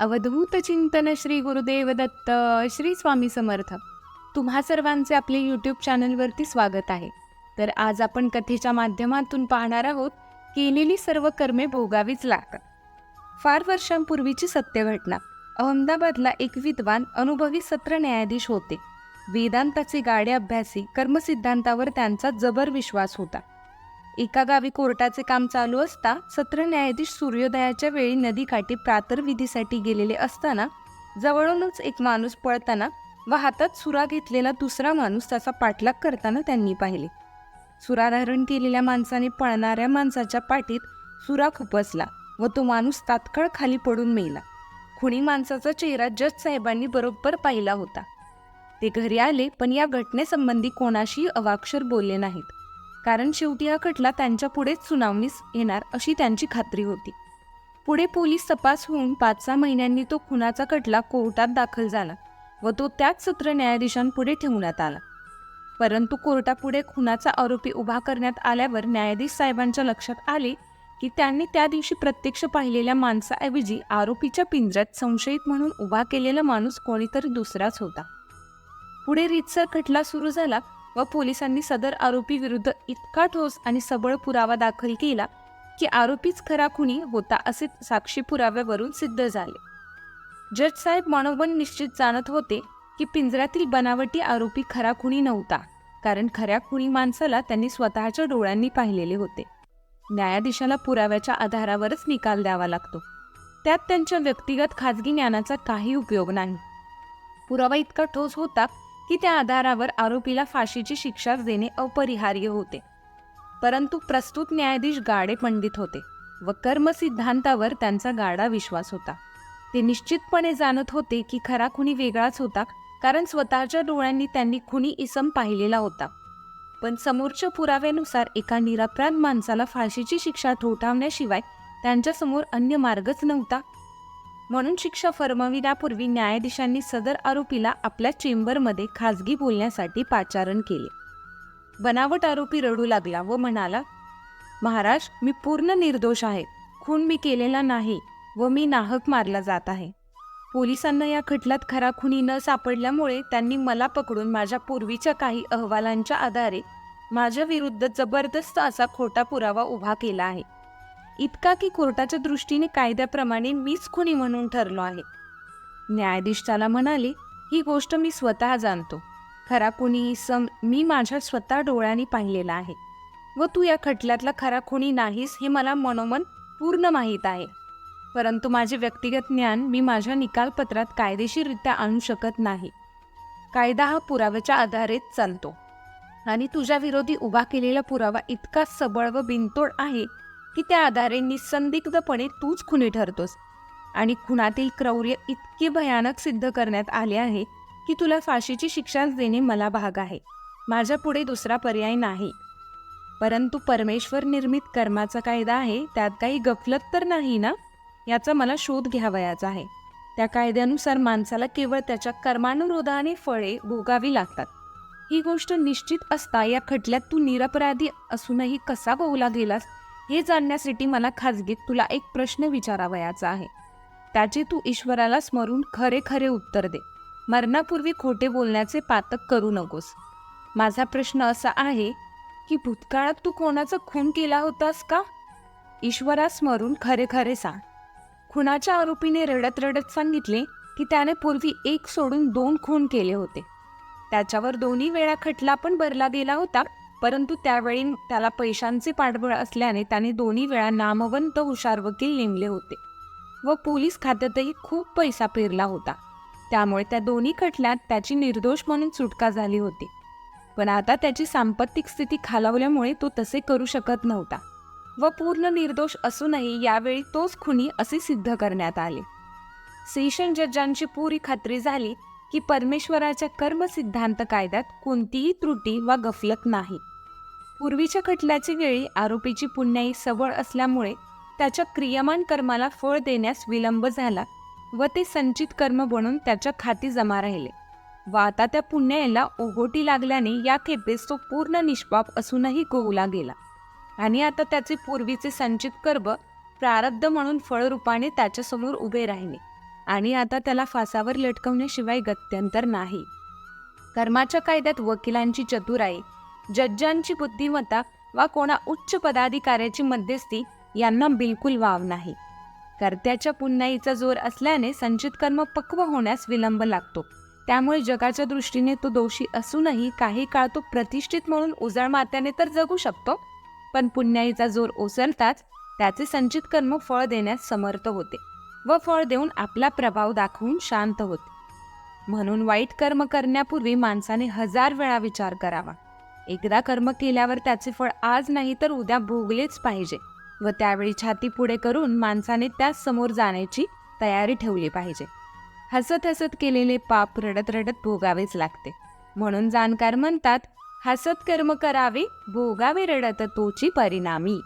अवधूत चिंतन श्री गुरुदेव दत्त श्री स्वामी समर्थ. तुम्हा सर्वांचे आपले यूट्यूब चॅनलवरती स्वागत आहे. तर आज आपण कथेच्या माध्यमातून पाहणार आहोत केलेली सर्व कर्मे भोगावीच लागतात. फार वर्षांपूर्वीची सत्य घटना अहमदाबादला एक विद्वान अनुभवी सत्र न्यायाधीश होते. वेदांताचे गाडे अभ्यासी कर्मसिद्धांतावर त्यांचा जबर विश्वास होता. एका गावी कोर्टाचे काम चालू असता सत्र न्यायाधीश सूर्योदयाच्या वेळी नदीकाठी प्रातर्विधीसाठी गेलेले असताना जवळूनच एक माणूस पळताना व हातात सुरा घेतलेला दुसरा माणूस त्याचा पाठलाग करताना त्यांनी पाहिले. सुरा धारण केलेल्या माणसाने पळणाऱ्या माणसाच्या पाठीत सुरा खुपसला व तो माणूस तात्काळ खाली पडून मेला. खुणी माणसाचा चेहरा जज साहेबांनी बरोबर पाहिला होता. ते घरी आले पण या घटनेसंबंधी कोणाशीही अवाक्षर बोलले नाहीत. कारण शेवटी हा खटला त्यांच्या पुढेच सुनावणीस येणार अशी त्यांची खात्री होती. पुढे पोलीस तपास होऊन पाच सहा महिन्यांनी तो खुनाचा खटला कोर्टात दाखल झाला व तो त्याच सत्र न्यायाधीशांपुढे ठेवण्यात आला. परंतु कोर्टापुढे खुनाचा आरोपी उभा करण्यात आल्यावर न्यायाधीश साहेबांच्या लक्षात आले की त्यांनी त्या दिवशी प्रत्यक्ष पाहिलेल्या माणसाऐवजी आरोपीच्या पिंजऱ्यात संशयित म्हणून उभा केलेला माणूस कोणीतरी दुसराच होता. पुढे रीतसर खटला सुरू झाला व पोलिसांनी सदर आरोपी विरुद्ध इतका ठोस आणि सबळ पुरावा दाखल केला की आरोपीच खरा खुनी होता असे साक्षी पुराव्यावरून सिद्ध झाले. जज साहेब मनोबन निश्चित जाणत होते की पिंजऱ्यातील बनावटी आरोपी खरा खुनी नव्हता कारण खऱ्या खुनी माणसाला त्यांनी स्वतःच्या डोळ्यांनी पाहिलेले होते. न्यायाधीशाला पुराव्याच्या आधारावरच निकाल द्यावा लागतो. त्यात त्यांच्या व्यक्तिगत खाजगी ज्ञानाचा काही उपयोग नाही. पुरावा इतका ठोस होता की त्या आधारावर आरोपीला फाशीची शिक्षा देणे अपरिहार्य होते. परंतु प्रस्तुत न्यायाधीश गाडे पंडित होते व कर्मसिद्धांतावर त्यांचा गाडा विश्वास होता. ते निश्चितपणे जाणत होते की खरा खुनी वेगळाच होता कारण स्वतःच्या डोळ्यांनी त्यांनी खुनी इसम पाहिलेला होता. पण समोरच्या पुराव्यानुसार एका निरपराध माणसाला फाशीची शिक्षा ठोठावण्याशिवाय त्यांच्यासमोर अन्य मार्गच नव्हता म्हणून शिक्षा फर्मविण्यापूर्वी न्यायाधीशांनी सदर आरोपीला आपल्या चेंबरमध्ये खाजगी बोलण्यासाठी पाचारण केले. बनावट आरोपी रडू लागला व म्हणाला महाराज मी पूर्ण निर्दोष आहे. खून मी केलेला नाही व मी नाहक मारला जात आहे. पोलिसांना या खटल्यात खरा खुनी न सापडल्यामुळे त्यांनी मला पकडून माझ्या पूर्वीच्या काही अहवालांच्या आधारे माझ्या विरुद्ध जबरदस्त असा खोटा पुरावा उभा केला आहे. इतका की कोर्टाच्या दृष्टीने कायद्याप्रमाणे मीच खुनी म्हणून ठरलो आहे. न्यायाधीश त्याला म्हणाले ही गोष्ट मी स्वतः जाणतो. खरा कुणी सम मी माझ्या स्वतः डोळ्यांनी पाहिलेला आहे. व तू या खटल्यातला खरा खुनी नाहीस हे मला मनोमन पूर्ण माहीत आहे. परंतु माझे व्यक्तिगत ज्ञान मी माझ्या निकालपत्रात कायदेशीररित्या आणू शकत नाही. कायदा हा पुराव्याच्या आधारेच चालतो. आणि तुझ्या विरोधी उभा केलेला पुरावा इतका सबळ व बिनतोड आहे की त्या आधारे निसंदिग्धपणे तूच खुनी ठरतोस. आणि खुनातील क्रौर्य इतके भयानक सिद्ध करण्यात आले आहे की तुला फाशीची शिक्षाच देणे मला भाग आहे. माझ्या पुढे दुसरा पर्याय नाही. परंतु परमेश्वर निर्मित कर्माचा कायदा आहे त्यात काही गफलत तर नाही ना? याचा मला शोध घ्यावयाचा आहे. त्या कायद्यानुसार माणसाला केवळ त्याच्या कर्मानुरोधाने फळे भोगावी लागतात. ही गोष्ट निश्चित असता या खटल्यात तू निरपराधी असूनही कसा गोवला गेलास? हे जाणण्यासाठी मला खाजगीत तुला एक प्रश्न विचारावयाचा आहे. त्याचे तू ईश्वराला स्मरून खरे खरे उत्तर दे. मरणापूर्वी खोटे बोलण्याचे पातक करू नकोस. माझा प्रश्न असा आहे की भूतकाळात तू कोणाचा खून केला होतास का? ईश्वरा स्मरून खरे खरे सांग. खुनाच्या आरोपीने रडत रडत सांगितले की त्याने पूर्वी एक सोडून दोन खून केले होते. त्याच्यावर दोन्ही वेळा खटला पण भरला गेला होता. परंतु त्यावेळी त्याला पैशांचे पाठबळ असल्याने त्याने दोन्ही वेळा नामवंत हुशार वकील नेमले होते व पोलीस खात्यातही खूप पैसा पेरला होता. त्यामुळे त्या दोन्ही खटल्यात त्याची निर्दोष म्हणून सुटका झाली होती. पण आता त्याची सांपत्तिक स्थिती खालावल्यामुळे तो तसे करू शकत नव्हता व पूर्ण निर्दोष असूनही यावेळी तोच खुनी असे सिद्ध करण्यात आले. सेशन जजांची पुरी खात्री झाली की परमेश्वराच्या कर्मसिद्धांत कायद्यात कोणतीही त्रुटी वा गफलत नाही. पूर्वीच्या खटल्याची वेळी आरोपीची पुण्याई सबळ असल्यामुळे त्याच्या क्रियमान कर्माला फळ देण्यास विलंब झाला व ते संचित कर्म बनून त्याच्या खाती जमा राहिले. व आता त्या पुण्याईला ओघोटी लागल्याने या खेपेस तो पूर्ण निष्पाप असूनही गोवला गेला. आणि आता त्याचे पूर्वीचे संचित कर्म प्रारब्ध म्हणून फळरूपाने त्याच्यासमोर उभे राहिले आणि आता त्याला फासावर लटकवण्याशिवाय गत्यंतर नाही. कर्माच्या कायद्यात वकिलांची चतुराई जज्जांची बुद्धिमत्ता वा कोणा उच्च पदाधिकाऱ्याची मध्यस्थी यांना बिलकुल वाव नाही. कर्त्याच्या पुण्याईचा जोर असल्याने संचित कर्म पक्व होण्यास विलंब लागतो. त्यामुळे जगाच्या दृष्टीने तो दोषी असूनही काही काळ तो प्रतिष्ठित म्हणून उजळ मात्याने तर जगू शकतो. पण पुण्याईचा जोर ओसरताच त्याचे संचित कर्म फळ देण्यास समर्थ होते व फळ देऊन आपला प्रभाव दाखवून शांत होते. म्हणून वाईट कर्म करण्यापूर्वी माणसाने हजार वेळा विचार करावा. एकदा कर्म केल्यावर त्याचे फळ आज नाही तर उद्या भोगलेच पाहिजे व त्यावेळी छाती पुढे करून माणसाने त्याच समोर जाण्याची तयारी ठेवली पाहिजे. हसत हसत केलेले पाप रडत रडत भोगावेच लागते. म्हणून जाणकार म्हणतात हसत कर्म करावे भोगावे रडत तोची परिणामी.